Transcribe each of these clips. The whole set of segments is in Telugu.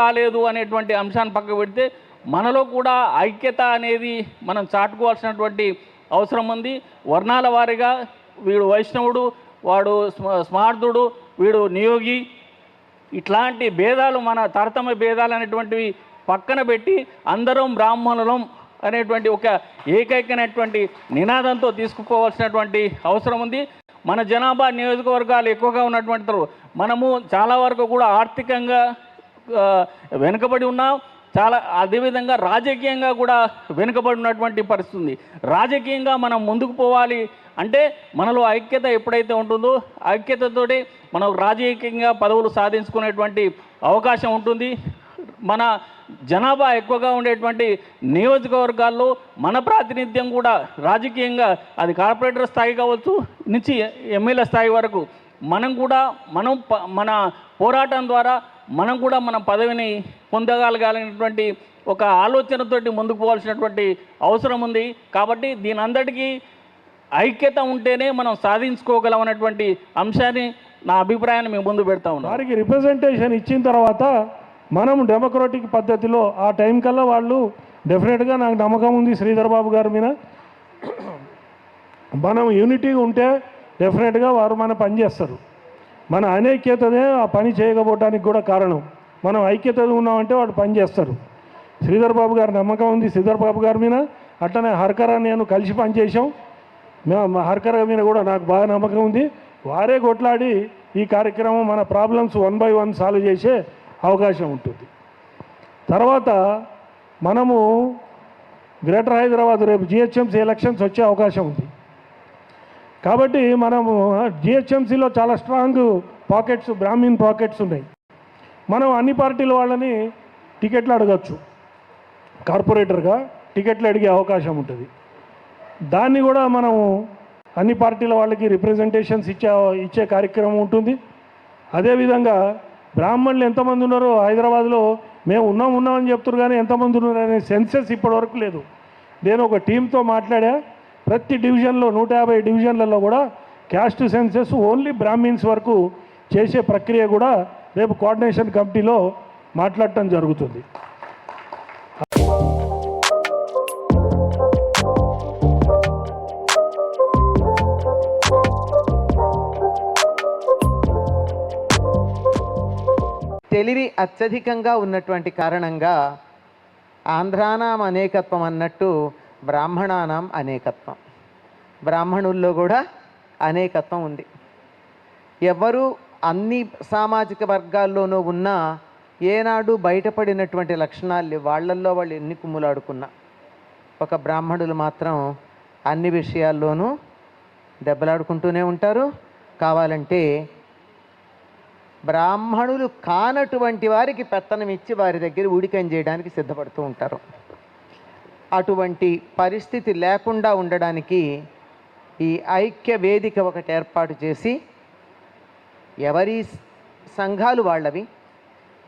రాలేదు అనేటువంటి అంశాన్ని పక్కకు పెడితే మనలో కూడా ఐక్యత అనేది మనం చాటుకోవాల్సినటువంటి అవసరం ఉంది. వర్ణాల వారీగా వీడు వైష్ణవుడు వాడు స్మ- స్మార్థుడు వీడు నియోగి. ఇట్లాంటి భేదాలు మన తరతమ భేదాలు అనేటువంటివి పక్కన పెట్టి అందరం బ్రాహ్మణులం అనేటువంటి ఒక ఏకైకమైనటువంటి నినాదంతో తీసుకుపోవాల్సినటువంటి అవసరం ఉంది. మన జనాభా నియోజకవర్గాలు ఎక్కువగా ఉన్నటువంటి మనము చాలా వరకు కూడా ఆర్థికంగా వెనుకబడి ఉన్నాం చాలా అదేవిధంగా రాజకీయంగా కూడా వెనుకబడి ఉన్నటువంటి పరిస్థితి ఉంది రాజకీయంగా మనం ముందుకు పోవాలి అంటే మనలో ఐక్యత ఎప్పుడైతే ఉంటుందో ఐక్యతతోటి మనం రాజకీయంగా పదవులు సాధించుకునేటువంటి అవకాశం ఉంటుంది. మన జనాభా ఎక్కువగా ఉండేటువంటి నియోజకవర్గాల్లో మన ప్రాతినిధ్యం కూడా రాజకీయంగా అది కార్పొరేటర్ స్థాయి కావచ్చు నుంచి ఎమ్మెల్యే స్థాయి వరకు మనం కూడా మనం మన పోరాటం ద్వారా మనం కూడా మన పదవిని పొందగలగాలనేటువంటి ఒక ఆలోచనతోటి ముందుకు పోవాల్సినటువంటి అవసరం ఉంది. కాబట్టి దీని అందరికీ ఐక్యత ఉంటేనే మనం సాధించుకోగలం అనేటువంటి అంశాన్ని నా అభిప్రాయాన్ని మేము ముందు పెడతా ఉన్నాం. వారికి రిప్రజెంటేషన్ ఇచ్చిన తర్వాత మనం డెమోక్రటిక్ పద్ధతిలో ఆ టైం కల్లా వాళ్ళు డెఫినెట్గా నాకు నమ్మకం ఉంది శ్రీధర్ బాబు గారి మీద. మనం యూనిటీ ఉంటే డెఫినెట్గా వారు మన పని చేస్తారు. మన అనైక్యతనే ఆ పని చేయకపోవడానికి కూడా కారణం. మనం ఐక్యత ఉన్నామంటే వాడు పని చేస్తారు. శ్రీధర్ బాబు గారి నమ్మకం ఉంది. శ్రీధర్ బాబు గారి మీద అట్లనే హర్కర నేను కలిసి పనిచేసాం మేము హర్కర మీద కూడా నాకు బాగా నమ్మకం ఉంది. వారే కొట్లాడి ఈ కార్యక్రమం మన problems one by one solve చేసే అవకాశం ఉంటుంది. తర్వాత మనము గ్రేటర్ హైదరాబాద్ రేపు జిహెచ్ఎంసీ ఎలక్షన్స్ వచ్చే అవకాశం ఉంది. కాబట్టి మనము జిహెచ్ఎంసీలో చాలా స్ట్రాంగ్ పాకెట్స్ బ్రాహ్మిన్ పాకెట్స్ ఉన్నాయి. మనం అన్ని పార్టీల వాళ్ళని టికెట్లు అడగచ్చు. కార్పొరేటర్గా టికెట్లు అడిగే అవకాశం ఉంటుంది. దాన్ని కూడా మనము అన్ని పార్టీల వాళ్ళకి రిప్రజెంటేషన్స్ ఇచ్చే ఇచ్చే కార్యక్రమం ఉంటుంది. అదేవిధంగా బ్రాహ్మణులు ఎంతమంది ఉన్నారో హైదరాబాద్లో మేము ఉన్నాం ఉన్నామని చెప్తున్నారు కానీ ఎంతమంది ఉన్నారు అనే సెన్సెస్ ఇప్పటివరకు లేదు. నేను ఒక టీంతో మాట్లాడా ప్రతి డివిజన్లో నూట యాభై డివిజన్లలో కూడా క్యాస్ట్ సెన్సెస్ ఓన్లీ బ్రాహ్మిన్స్ వరకు చేసే ప్రక్రియ కూడా రేపు కోఆర్డినేషన్ కమిటీలో మాట్లాడటం జరుగుతుంది. తెలివి అత్యధికంగా ఉన్నటువంటి కారణంగా ఆంధ్రానాం అనేకత్వం అన్నట్టు బ్రాహ్మణానాం అనేకత్వం. బ్రాహ్మణుల్లో కూడా అనేకత్వం ఉంది. ఎవరు అన్ని సామాజిక వర్గాల్లోనూ ఉన్నా ఏనాడు బయటపడినటువంటి లక్షణాలు వాళ్ళల్లో వాళ్ళు ఎన్ని కుమ్ములాడుకున్నా ఒక బ్రాహ్మణులు మాత్రం అన్ని విషయాల్లోనూ దెబ్బలాడుకుంటూనే ఉంటారు. కావాలంటే బ్రాహ్మణులు కానటువంటి వారికి పెత్తనం ఇచ్చి వారి దగ్గర ఊడికం చేయడానికి సిద్ధపడుతూ ఉంటారు. అటువంటి పరిస్థితి లేకుండా ఉండడానికి ఈ ఐక్య వేదిక ఒకటి ఏర్పాటు చేసి ఎవరి సంఘాలు వాళ్ళవి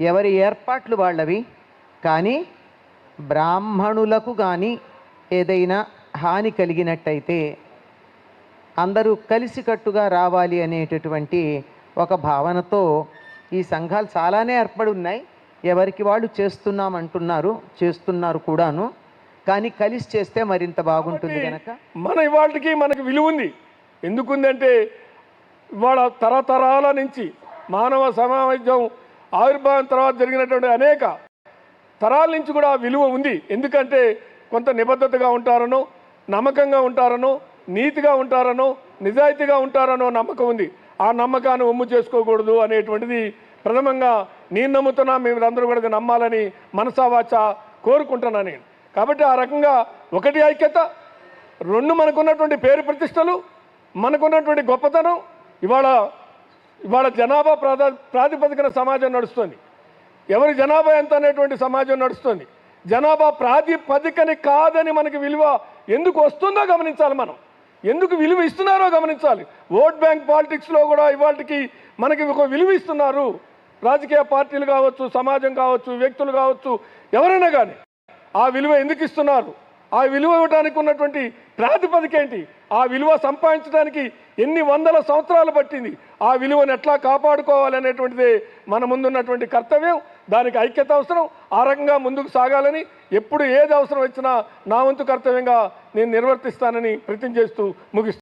ఎవరి ఏర్పాట్లు వాళ్ళవి కానీ బ్రాహ్మణులకు కానీ ఏదైనా హాని కలిగినట్టయితే అందరూ కలిసికట్టుగా రావాలి అనేటటువంటి ఒక భావనతో ఈ సంఘాలు చాలానే ఏర్పడి ఉన్నాయి. ఎవరికి వాళ్ళు చేస్తున్నామంటున్నారు చేస్తున్నారు కూడాను. కానీ కలిసి చేస్తే మరింత బాగుంటుంది కనుక మన ఇవాళకి మనకి విలువ ఉంది ఎందుకుందంటే ఇవాళ తరతరాల నుంచి మానవ సమాజం ఆవిర్భావం తర్వాత జరిగినటువంటి అనేక తరాల నుంచి కూడా విలువ ఉంది. ఎందుకంటే కొంత నిబద్ధతగా ఉంటారనో నమ్మకంగా ఉంటారనో నీతిగా ఉంటారనో నిజాయితీగా ఉంటారనో నమ్మకం ఉంది. ఆ నమ్మకాన్ని ఒమ్ము చేసుకోకూడదు అనేటువంటిది ప్రథమంగా నేను నమ్ముతున్నా మీరందరూ కూడా నమ్మాలని మనసావాచ కోరుకుంటున్నా నేను. కాబట్టి ఆ రకంగా ఒకటి ఐక్యత రెండు మనకున్నటువంటి పేరు ప్రతిష్టలు మనకున్నటువంటి గొప్పతనం ఇవాళ ఇవాళ జనాభా ప్రాధా ప్రాతిపదికన సమాజం నడుస్తుంది. ఎవరి జనాభా ఎంత అనేటువంటి సమాజం నడుస్తుంది. జనాభా ప్రాతిపదికని కాదని మనకి విలువ ఎందుకు వస్తుందో గమనించాలి మనం. ఎందుకు విలువ ఇస్తున్నారో గమనించాలి. ఓట్ బ్యాంక్ పాలిటిక్స్లో కూడా ఇవాళకి మనకి ఒక విలువ ఇస్తున్నారు. రాజకీయ పార్టీలు కావచ్చు సమాజం కావచ్చు వ్యక్తులు కావచ్చు ఎవరైనా కానీ ఆ విలువ ఎందుకు ఇస్తున్నారు? ఆ విలువ ఇవ్వడానికి ఉన్నటువంటి ప్రాతిపదిక ఏంటి? ఆ విలువ సంపాదించడానికి ఎన్ని వందల సంవత్సరాలు పట్టింది? ఆ విలువను ఎట్లా కాపాడుకోవాలనేటువంటిదే మన ముందున్నటువంటి కర్తవ్యం. దానికి ఐక్యత అవసరం. ఆ రకంగా ముందుకు సాగాలని ఎప్పుడు ఏది అవసరం వచ్చినా నా వంతు కర్తవ్యంగా నేను నిర్వర్తిస్తానని ప్రతిజ్ఞ చేస్తూ ముగిస్తాను